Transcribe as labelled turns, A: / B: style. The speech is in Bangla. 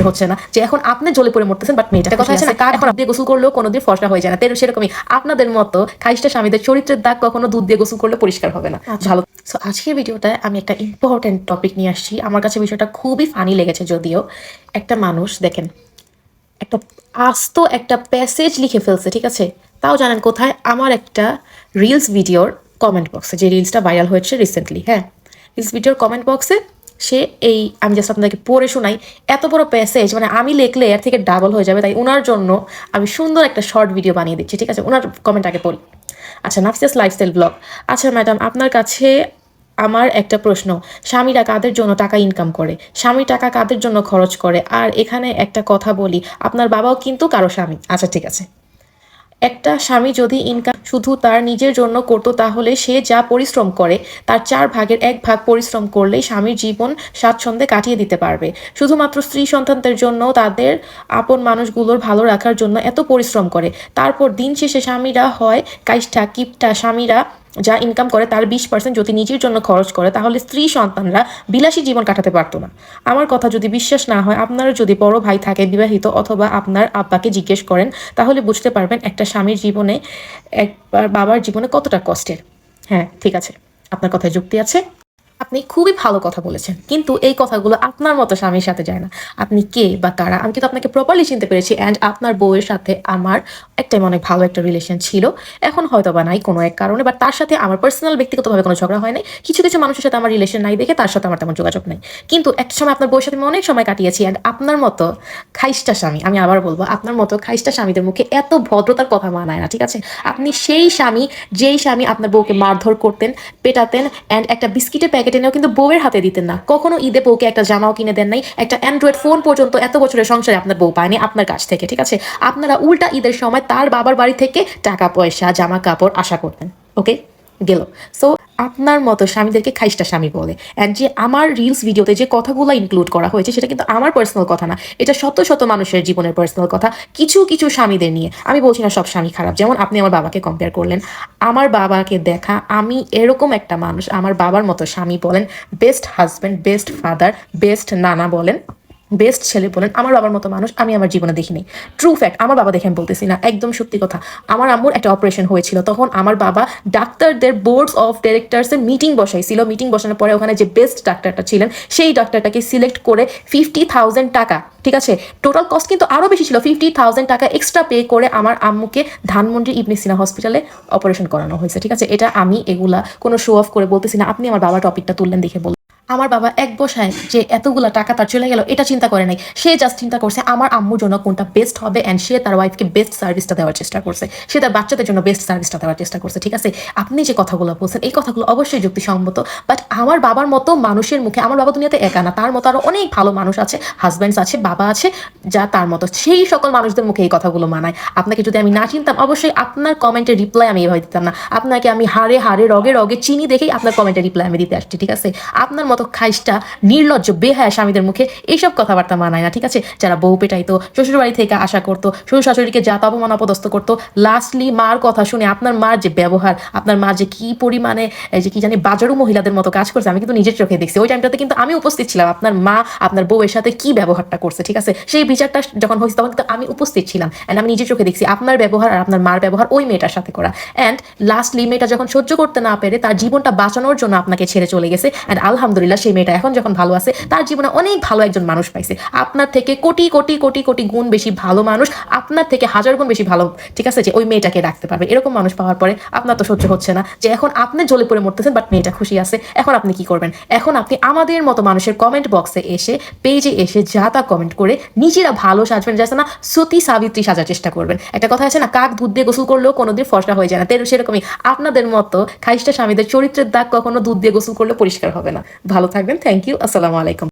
A: সহ্য হচ্ছে না যে এখন আপনি জ্বলে পড়ে মরতেছেন বাট মেয়েটা কথা আছে না? কার এখন দিয়ে গোসল করলেও কোনোদিন ফসলা হয়ে যায় না। তেরো সেরকমই আপনাদের মতো খাইস্টা স্বামীদের চরিত্রের দাগ কখনো দুধ দিয়ে গোসল করলে পরিষ্কার হবে না। ভালো। সো আজকের ভিডিওটা আমি একটা ইম্পর্টেন্ট টপিক নিয়ে আসছি। আমার কাছে বিষয়টা খুবই ফানি লেগেছে যদিও। একটা মানুষ দেখেন একটা আস্ত একটা প্যাসেজ লিখে ফেলছে ঠিক আছে? তাও জানেন কোথায়? আমার একটা রিলস ভিডিওর কমেন্ট বক্সে যে রিলসটা ভাইরাল হয়েছে রিসেন্টলি হ্যাঁ? রিলস ভিডিওর কমেন্ট বক্সে সে এই, আমি জাস্ট আপনাদেরকে পড়ে শোনাই, এত বড় প্যাসেজ মানে আমি লিখলে এর থেকে ডাবল হয়ে যাবে, তাই ওনার জন্য আমি সুন্দর একটা শর্ট ভিডিও বানিয়ে দিচ্ছি, ঠিক আছে? ওনার কমেন্ট আগে পড়ি। আচ্ছা নাফসিয়াস লাইফস্টাইল ব্লগ আচ্ছা ম্যাডাম আপনার কাছে আমার একটা প্রশ্ন। স্বামীরা কাদের জন্য টাকা ইনকাম করে? স্বামী টাকা কাদের জন্য খরচ করে? আর এখানে একটা কথা বলি, আপনার বাবাও কিন্তু কারও স্বামী। আচ্ছা ঠিক আছে। একটা স্বামী যদি ইনকাম শুধু তার নিজের জন্য করতো, তাহলে সে যা পরিশ্রম করে, তার চার ভাগের এক ভাগ পরিশ্রম করলেই স্বামীর জীবন স্বাচ্ছন্দ্যে কাটিয়ে দিতে পারবে। শুধুমাত্র স্ত্রী সন্তানদের জন্য, তাদের আপন মানুষগুলোর ভালো রাখার জন্য এত পরিশ্রম করে। তারপর দিন শেষে স্বামীরা হয় কাইষ্ঠা, কিপটা স্বামীরা যা ইনকাম করে তার বিশ পার্সেন্ট যদি নিজের জন্য খরচ করে, তাহলে স্ত্রী সন্তানরা বিলাসী জীবন কাটাতে পারতো না। আমার কথা যদি বিশ্বাস না হয় আপনারা যদি বড় ভাই থাকে, বিবাহিত অথবা আপনার আব্বাকে জিজ্ঞেস করেন, তাহলে বুঝতে পারবেন একটা স্বামীর জীবনে একবার বাবার জীবনে কতটা কষ্টের। হ্যাঁ ঠিক আছে। আপনার কথায় যুক্তি আছে। আপনি খুবই ভালো কথা বলেছেন। কিন্তু এই কথাগুলো আপনার মতো স্বামীর সাথে যায় না। আপনি কে বা কারা? আমি কিন্তু আপনাকে প্রপারলি চিনতে পেরেছি অ্যান্ড আপনার বউয়ের সাথে আমার একটাই অনেক ভালো একটা রিলেশন ছিল। এখন হয়তো বা নাই কোনো এক কারণে বাট তার সাথে আমার পার্সোনাল ব্যক্তিগতভাবে কোনো ঝগড়া হয় নাই। কিছু কিছু মানুষের সাথে আমার রিলেশন নাই দেখে তার সাথে আমার তেমন যোগাযোগ নেই। কিন্তু একটা সময় আপনার বউয়ের সাথে আমি অনেক সময় কাটিয়েছি অ্যান্ড আপনার মতো খাইস্টা স্বামী, আমি আবার বলব, আপনার মতো খাইস্টা স্বামীদের মুখে এত ভদ্রতার কথা মানায় না, ঠিক আছে? আপনি সেই স্বামী, যেই স্বামী আপনার বউকে মারধর করতেন, পেটাতেন অ্যান্ড একটা বিস্কিটের প্যাকেট এনেও কিন্তু বউয়ের হাতে দিতেন না। কখনো ঈদে বউকে একটা জামাও কিনে দেন নাই, একটা অ্যান্ড্রয়েড ফোন পর্যন্ত এত বছরের সংসারে আপনার বউ পায়নি আপনার কাছ থেকে, ঠিক আছে? আপনারা উল্টা ঈদের সময় তার বাবার বাড়ি থেকে টাকা পয়সা জামা কাপড় আশা করতেন ওকে গেল। সো আপনার মতো স্বামীদেরকে খাইস্টা স্বামী বলে। অ্যান্ড যে আমার রিলস ভিডিওতে যে কথাগুলো ইনক্লুড করা হয়েছে, সেটা কিন্তু আমার পার্সোনাল কথা না। এটা শত শত মানুষের জীবনের পার্সোনাল কথা। কিছু কিছু স্বামীদের নিয়ে। আমি বলছি না সব স্বামী খারাপ। যেমন আপনি আমার বাবাকে কম্পেয়ার করলেন। আমার বাবাকে দেখা, আমি এরকম একটা মানুষ। আমার বাবার মতো স্বামী বলেন best husband best father best নানা বলেন। বেস্ট ছেলে বলেন, আমার বাবার মতো মানুষ আমি আমার জীবনে দেখিনি। ট্রু ফ্যাক্ট আমার বাবা দেখে আমি বলতেছি না, একদম সত্যি কথা। আমার আম্মুর একটা অপারেশন হয়েছিল, তখন আমার বাবা ডাক্তারদের বোর্ডস অফ ডিরেক্টরসের মিটিং বসাইছিল। মিটিং বসানোর পরে ওখানে যে বেস্ট ডাক্তারটা ছিলেন, সেই ডাক্তারটাকে সিলেক্ট করে ফিফটি থাউজেন্ড টাকা, ঠিক আছে? টোটাল কস্ট কিন্তু আরও বেশি ছিল ফিফটি থাউজেন্ড টাকা এক্সট্রা পে করে আমার আম্মুকে ধানমন্ডি ইবনে সিনা হসপিটালে অপারেশন করানো হয়েছে, ঠিক আছে? এটা আমি এগুলা কোনো শো অফ করে বলতেছি না, আপনি আমার বাবা টপিকটা তুললেন দেখে বল আমার বাবা এক বসায় যে এতগুলা টাকা তার চলে গেল, এটা চিন্তা করে নাই। সে জাস্ট চিন্তা করছে, আমার আম্মুর জন্য কোনটা বেস্ট হবে অ্যান্ড সে তার ওয়াইফকে বেস্ট সার্ভিসটা দেওয়ার চেষ্টা করছে। সে তার বাচ্চাদের জন্য বেস্ট সার্ভিসটা দেওয়ার চেষ্টা করছে, ঠিক আছে? আপনি যে কথাগুলো বলছেন, এই কথাগুলো অবশ্যই যুক্তিসম্মত বাট আমার বাবার মতো মানুষের মুখে, আমার বাবা দুনিয়াতে একা না, তার মতো আরও অনেক ভালো মানুষ আছে হাজব্যান্ডস আছে, বাবা আছে, যা তার মতো। সেই সকল মানুষদের মুখে এই কথাগুলো মানায়। আপনাকে যদি আমি না চিনতাম, অবশ্যই আপনার কমেন্টের রিপ্লাই আমি এভাবে দিতাম না। আপনাকে আমি হারে হারে রগে রগে চিনি দেখেই আপনার কমেন্টের রিপ্লাই আমি দিতে আসছি, ঠিক আছে? আপনার মতো খাইসটা, নির্লজ্জ, বেহায়া স্বামীদের মুখে এইসব কথাবার্তা মানায় না, ঠিক আছে? যারা বউ পেটাইতো শ্বশুর বাড়ি থেকে আশা করতো শ্বশুর শাশুড়িকে জাত অপমান অপদস্থ করতো লাস্টলি মার কথা শুনে আপনার মার যে ব্যবহার, আপনার মা যে কি পরিমাণে যে কি জানি বাজারু মহিলাদের মতো কাজ করছে, আমি কিন্তু নিজের চোখে দেখছি। ওই টাইমটাতে কিন্তু আমি উপস্থিত ছিলাম, আপনার মা, আপনার বউয়ের সাথে কি ব্যবহারটা করছে, ঠিক আছে? সেই বিচারটা যখন হয়েছে তখন কিন্তু আমি উপস্থিত ছিলাম অ্যান্ড আমি নিজের চোখে দেখছি, আপনার ব্যবহার আর আপনার মার ব্যবহার ওই মেয়েটার সাথে করা। অ্যান্ড লাস্টলি মেয়েটা যখন সহ্য করতে না পেরে তার জীবনটা বাঁচানোর জন্য আপনাকে ছেড়ে চলে গেছে অ্যান্ড আলহামদুলিল্লাহ সেই মেয়েটা এখন যখন ভালো আছে, তার জীবনে অনেক ভালো একজন মানুষ পাইছে। আপনার থেকে কোটি কোটি কোটি কোটি গুণ বেশি ভালো মানুষ, আপনার থেকে হাজার গুণ বেশি ভালো, ঠিক আছে, যে ওই মেয়েটাকে রাখতে পারবে। এরকম মানুষ পাওয়ার পরে আপনার তো সহ্য হচ্ছে না, যে এখন আপনি জ্বলে পড়ে মরতেছেন বাট মেয়েটা খুশি আছে। এখন আপনি কি করবেন? এখন আপনি আমাদের মতো মানুষের কমেন্ট বক্সে এসে পেজে এসে যা তা কমেন্ট করে নিজেরা ভালো সাজবেন যাচ্ছে না সতী সাবিত্রী সাজার চেষ্টা করবেন। একটা কথা আছে না, কাক দুধ দিয়ে গোসল করলেও কোনোদিন ফসলা হয়ে যায় না। তেরো সেরকমই আপনাদের মতো খাইস্টা স্বামীদের চরিত্রের দাগ কখনো দুধ দিয়ে গোসল করলে পরিষ্কার হবে না। ভালো থাকবেন। থ্যাংক ইউ আসসালামু আলাইকুম